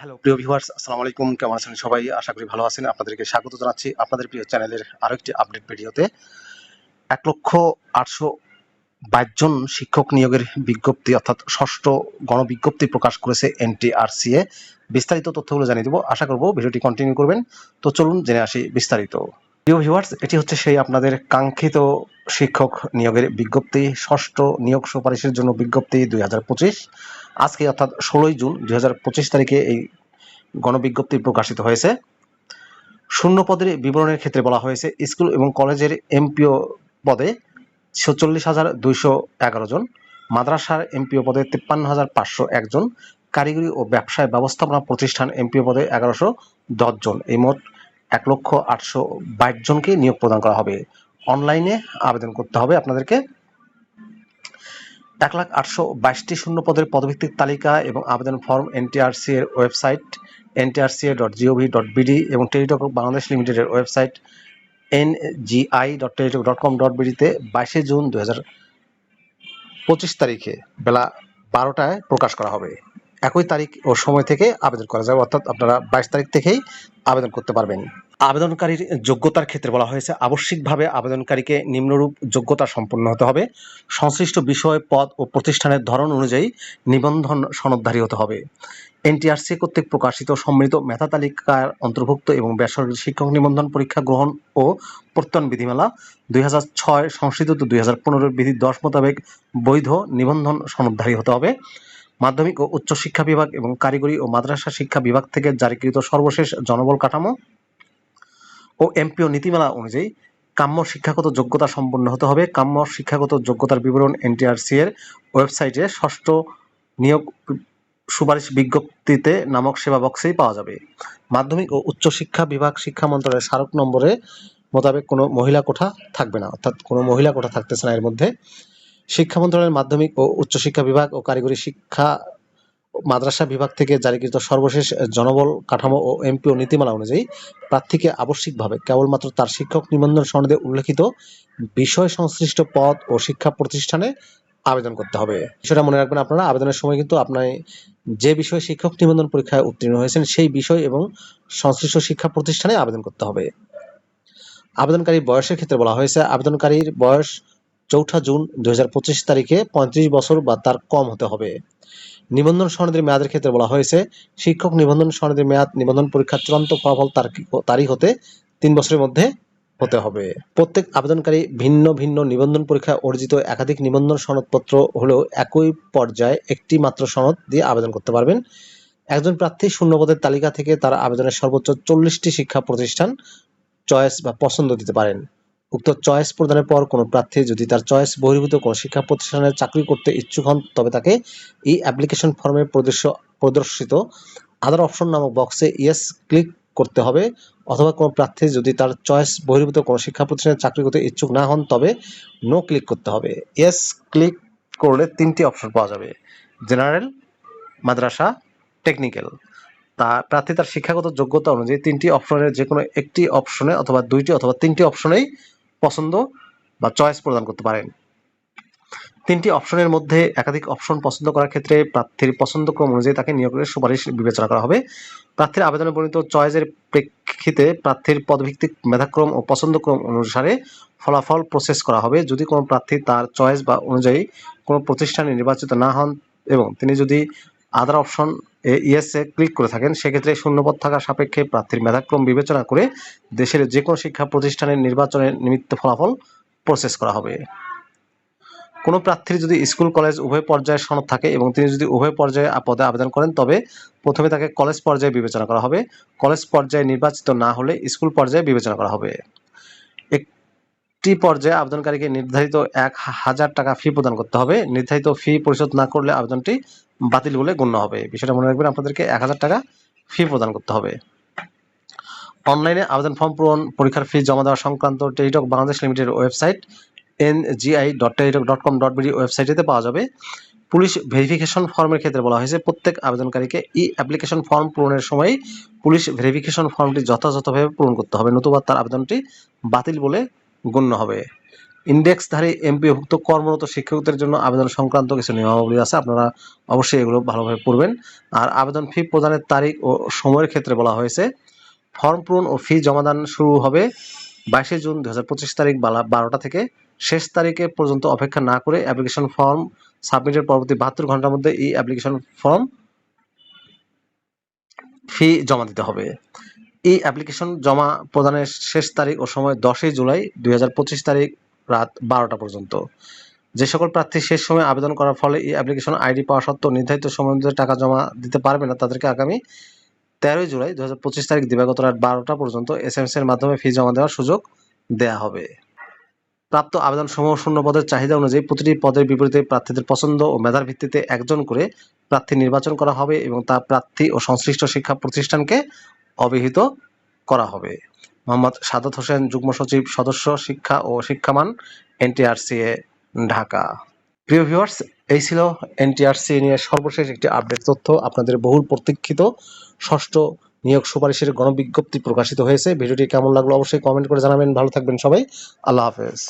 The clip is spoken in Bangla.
হ্যালো প্রিয় ভিউয়ার্স আসসালামু আলাইকুম। কেমন আছেন সবাই? আশা করি ভালো আছেন। আপনাদেরকে স্বাগত জানাচ্ছি আপনাদের প্রিয় চ্যানেলের আরও একটি আপডেট ভিডিওতে এক লক্ষ আটশো বাইশ জন শিক্ষক নিয়োগের বিজ্ঞপ্তি, অর্থাৎ ষষ্ঠ গণবিজ্ঞপ্তি প্রকাশ করেছে এনটিআরসিএ। বিস্তারিত তথ্যগুলো জানিয়ে দেবো। আশা করব ভিডিওটি কন্টিনিউ করবেন। তো চলুন জেনে আসি বিস্তারিত। প্রিয় ভিউয়ার্স এটি হচ্ছে সেই আপনাদের কাঙ্ক্ষিত শিক্ষক নিয়োগের বিজ্ঞপ্তি, ষষ্ঠ নিয়োগ সুপারিশের জন্য বিজ্ঞপ্তি দুই হাজার পঁচিশ। আজকে অর্থাৎ ষোলোই জুন দুই হাজার পঁচিশ তারিখে এই গণবিজ্ঞপ্তি প্রকাশিত হয়েছে। শূন্য পদের বিবরণের ক্ষেত্রে বলা হয়েছে, স্কুল এবং কলেজের এমপিও পদে ছেচল্লিশ হাজার দুইশো এগারো জন, মাদ্রাসার এমপিও পদে তিপ্পান্ন হাজার পাঁচশো একজন কারিগরি ও ব্যবসায় ব্যবস্থাপনা প্রতিষ্ঠান এমপিও পদে এগারোশো দশ জন। এই মোট এক লক্ষ আটশো বাইশ জনকে নিয়োগ প্রদান করা হবে। অনলাইনে আবেদন করতে হবে আপনাদেরকে। এক লাখ আটশো বাইশটি শূন্য পদের পদভিত্তিক তালিকা এবং আবেদন ফর্ম এনটিআরসি এর website NTRCA dot GOV dot BD এবং টেলিটক বাংলাদেশ লিমিটেডের website N GI dot Teletalk dot com dot বিডিতে বাইশে জুন দু হাজার পঁচিশ তারিখে বেলা বারোটায় প্রকাশ করা হবে। একই তারিখ ও সময় থেকে আবেদন করা যাবে। অর্থাৎ আপনারা বাইশ তারিখ থেকেই আবেদন করতে পারবেন। আবেদনকারীর যোগ্যতার ক্ষেত্রে বলা হয়েছে, আবশ্যিকভাবে আবেদনকারীকে নিম্নরূপ যোগ্যতা সম্পন্ন হতে হবে। সংশ্লিষ্ট বিষয়, পদ ও প্রতিষ্ঠানের ধরন অনুযায়ী নিবন্ধন সনদধারী হতে হবে। এনটিআরসি কর্তৃক প্রকাশিত সম্মিলিত মেধা তালিকার অন্তর্ভুক্ত এবং বেসরকারি শিক্ষক নিবন্ধন পরীক্ষা গ্রহণ ও প্রত্যয়ন বিধিমালা দুই হাজার ছয় সংশোধিত দুই হাজার পনেরোর বিধি দশ মোতাবেক বৈধ নিবন্ধন সনদধারী হতে হবে। মাধ্যমিক ও উচ্চ শিক্ষা বিভাগ এবং কারিগরি ও মাদ্রাসা শিক্ষা বিভাগ থেকে জারিকৃত সর্বশেষ জনবল কাঠামো ও এমপিও নীতিমালা অনুযায়ী কাম্য শিক্ষাগত যোগ্যতা সম্পন্ন হতে হবে। কাম্য শিক্ষাগত যোগ্যতার বিবরণ এনটিআরসি এর ওয়েবসাইটে ষষ্ঠ নিয়োগ সুপারিশ বিজ্ঞপ্তিতে নামক সেবা বক্সেই পাওয়া যাবে। মাধ্যমিক ও উচ্চ শিক্ষা বিভাগ শিক্ষা মন্ত্রণালয়ের স্মারক নম্বরে মোতাবেক কোনো মহিলা কোঠা থাকবে না, অর্থাৎ কোনো মহিলা কোঠা থাকতেছে না এর মধ্যে। শিক্ষা মন্ত্রণালয়ের মাধ্যমিক ও উচ্চশিক্ষা বিভাগ ও কারিগরি শিক্ষা মাদ্রাসা বিভাগ থেকে জারিকৃত সর্বশেষ জনবল কাঠামো ও এমপিও নীতিমালা অনুযায়ী প্রার্থীকে আবশ্যিকভাবে কেবলমাত্র তার শিক্ষক নিবন্ধন সনদে উল্লেখিত বিষয় সংশ্লিষ্ট পদ ও শিক্ষা প্রতিষ্ঠানে আবেদন করতে হবে। সেটা মনে রাখবেন আপনারা, আবেদনের সময় কিন্তু আপনার যে বিষয়ে শিক্ষক নিবন্ধন পরীক্ষায় উত্তীর্ণ হয়েছেন সেই বিষয় এবং সংশ্লিষ্ট শিক্ষা প্রতিষ্ঠানে আবেদন করতে হবে। আবেদনকারীর বয়সের ক্ষেত্রে বলা হয়েছে, আবেদনকারীর বয়স চৌঠা জুন দু হাজার পঁচিশ তারিখে পঁয়ত্রিশ বছর বা তার কম হতে হবে। নিবন্ধন সনদের মেয়াদের ক্ষেত্রে বলা হয়েছে, শিক্ষক নিবন্ধন সনদের মেয়াদ নিবন্ধন পরীক্ষার চূড়ান্ত ফলাফল তারিখ হতে তিন বছরের মধ্যে হতে হবে। প্রত্যেক আবেদনকারী ভিন্ন ভিন্ন নিবন্ধন পরীক্ষায় অর্জিত একাধিক নিবন্ধন সনদপত্র হলেও একই পর্যায়ে একটি মাত্র সনদ দিয়ে আবেদন করতে পারবেন। একজন প্রার্থী শূন্যপদের তালিকা থেকে তার আবেদনের সর্বোচ্চ চল্লিশটি শিক্ষা প্রতিষ্ঠান চয়েস বা পছন্দ দিতে পারেন। উক্ত চয়েস প্রদানের পর কোনো প্রার্থী যদি তার চয়েস বহির্ভূত কোনো শিক্ষা প্রতিষ্ঠানে চাকরি করতে ইচ্ছুক হন, তবে তাকে এই অ্যাপ্লিকেশন ফর্মে প্রদর্শ- প্রদর্শিত আদার অপশন নামক বক্সে ইয়েস ক্লিক করতে হবে, অথবা কোনো প্রার্থী যদি তার চয়েস বহির্ভূত কোনো শিক্ষা প্রতিষ্ঠানে চাকরি করতে ইচ্ছুক না হন, তবে নো ক্লিক করতে হবে। ইয়েস ক্লিক করলে তিনটি অপশন পাওয়া যাবে জেনারেল মাদ্রাসা টেকনিক্যাল তা প্রার্থী তার শিক্ষাগত যোগ্যতা অনুযায়ী তিনটি অপশনের যে কোনো একটি অপশনে অথবা দুইটি অথবা তিনটি অপশনেই পছন্দ বা চয়েস প্রদান করতে পারেন। তিনটি অপশনের মধ্যে একাধিক অপশন পছন্দ করার ক্ষেত্রে প্রার্থীর পছন্দক্রম অনুযায়ী তাকে নিয়োগের সুপারিশ বিবেচনা করা হবে। প্রার্থীর আবেদনে বর্ণিত চয়েসের প্রেক্ষিতে প্রার্থীর পদভিত্তিক মেধাক্রম ও পছন্দক্রম অনুসারে ফলাফল প্রসেস করা হবে। যদি কোনো প্রার্থী তার চয়েস বা অনুযায়ী কোনো প্রতিষ্ঠানে নির্বাচিত না হন এবং তিনি যদি আদার অপশন ইয়েস ক্লিক করে থাকেন, সেক্ষেত্রে শূন্যপদ থাকা সাপেক্ষে প্রার্থীর মেধাক্রম বিবেচনা করে দেশের যে কোনো শিক্ষা প্রতিষ্ঠানের নির্বাচনের নিমিত্ত ফলাফল প্রসেস করা হবে। কোনো প্রার্থীর যদি স্কুল, কলেজ উভয় পর্যায়ে সনদ থাকে এবং তিনি যদি উভয় পর্যায়ে পদে আবেদন করেন, তবে প্রথমে তাকে কলেজ পর্যায়ে বিবেচনা করা হবে। কলেজ পর্যায়ে নির্বাচিত না হলে স্কুল পর্যায়ে বিবেচনা করা হবে। একটি পর্যায়ে আবেদনকারীকে নির্ধারিত এক হাজার টাকা ফি প্রদান করতে হবে। নির্ধারিত ফি পরিশোধ না করলে আবেদনটি বাতিল বলে গণ্য হবে। বিষয়টা মনে রাখবেন, আপনাদেরকে এক হাজার টাকা ফি প্রদান করতে হবে। অনলাইনে আবেদন ফর্ম পূরণ, পরীক্ষার ফি জমা দেওয়া সংক্রান্ত Teletalk Bangladesh limited website NGI dot Teletalk dot com dot BD ওয়েবসাইটেতে পাওয়া যাবে। পুলিশ ভেরিফিকেশন ফর্মের ক্ষেত্রে বলা হয়েছে, প্রত্যেক আবেদনকারীকে ই অ্যাপ্লিকেশন ফর্ম পূরণের সময় পুলিশ ভেরিফিকেশন ফর্মটি যথাযথভাবে পূরণ করতে হবে। নতুবা তার আবেদনটি বাতিল বলে গণ্য হবে। ইন্ডেক্সধারী এমপিওভুক্ত কর্মরত শিক্ষকদের জন্য আবেদন সংক্রান্ত কিছু নিয়মাবলী আছে, আপনারা অবশ্যই এগুলো ভালোভাবে পড়বেন। আর আবেদন ফি প্রদানের তারিখ ও সময়ের ক্ষেত্রে বলা হয়েছে। ফর্ম পূরণ ও ফি জমাদান শুরু হবে বাইশে জুন দু হাজার পঁচিশ তারিখ বেলা বারোটা থেকে। শেষ তারিখে পর্যন্ত অপেক্ষা না করে অ্যাপ্লিকেশন ফর্ম সাবমিটের পরবর্তী বাহাত্তর ঘণ্টার মধ্যে এই অ্যাপ্লিকেশন ফর্ম ফি জমা দিতে হবে। এই অ্যাপ্লিকেশন জমা প্রদানের শেষ তারিখ ও সময় দশই জুলাই দুই হাজার পঁচিশ তারিখ রাত বারোটা পর্যন্ত। যে সকল প্রার্থী শেষ সময় আবেদন করার ফলে এই অ্যাপ্লিকেশন আইডি পাওয়া সত্ত্বেও নির্ধারিত সময় মধ্যে টাকা জমা দিতে পারবে না, তাদেরকে আগামী তেরোই জুলাই দু হাজার পঁচিশ তারিখ দিবাগত রাত বারোটা পর্যন্ত এস এম এর মাধ্যমে ফি জমা দেওয়ার সুযোগ দেয়া হবে। প্রাপ্ত আবেদন সমূহ শূন্য পদের চাহিদা অনুযায়ী প্রতিটি পদের বিপরীতে প্রার্থীদের পছন্দ ও মেধার ভিত্তিতে একজন করে প্রার্থী নির্বাচন করা হবে এবং তা প্রার্থী ও সংশ্লিষ্ট শিক্ষা প্রতিষ্ঠানকে অবহিত করা হবে। মোহাম্মদ সাদত হোসেন, যুগ্ম সচিব, সদস্য, শিক্ষা ও শিক্ষামান এনটিআরসিএ ঢাকা। প্রিয় ভিউয়ার্স এই ছিল এনটিআরসি নিয়ে সর্বশেষ একটি আপডেট তথ্য। আপনাদের বহুল প্রতীক্ষিত, ষষ্ঠ নিয়োগ সুপারিশের গণবিজ্ঞপ্তি প্রকাশিত হয়েছে। ভিডিওটি কেমন লাগল অবশ্যই কমেন্ট করে জানাবেন। ভালো থাকবেন সবাই। আল্লাহ হাফেজ।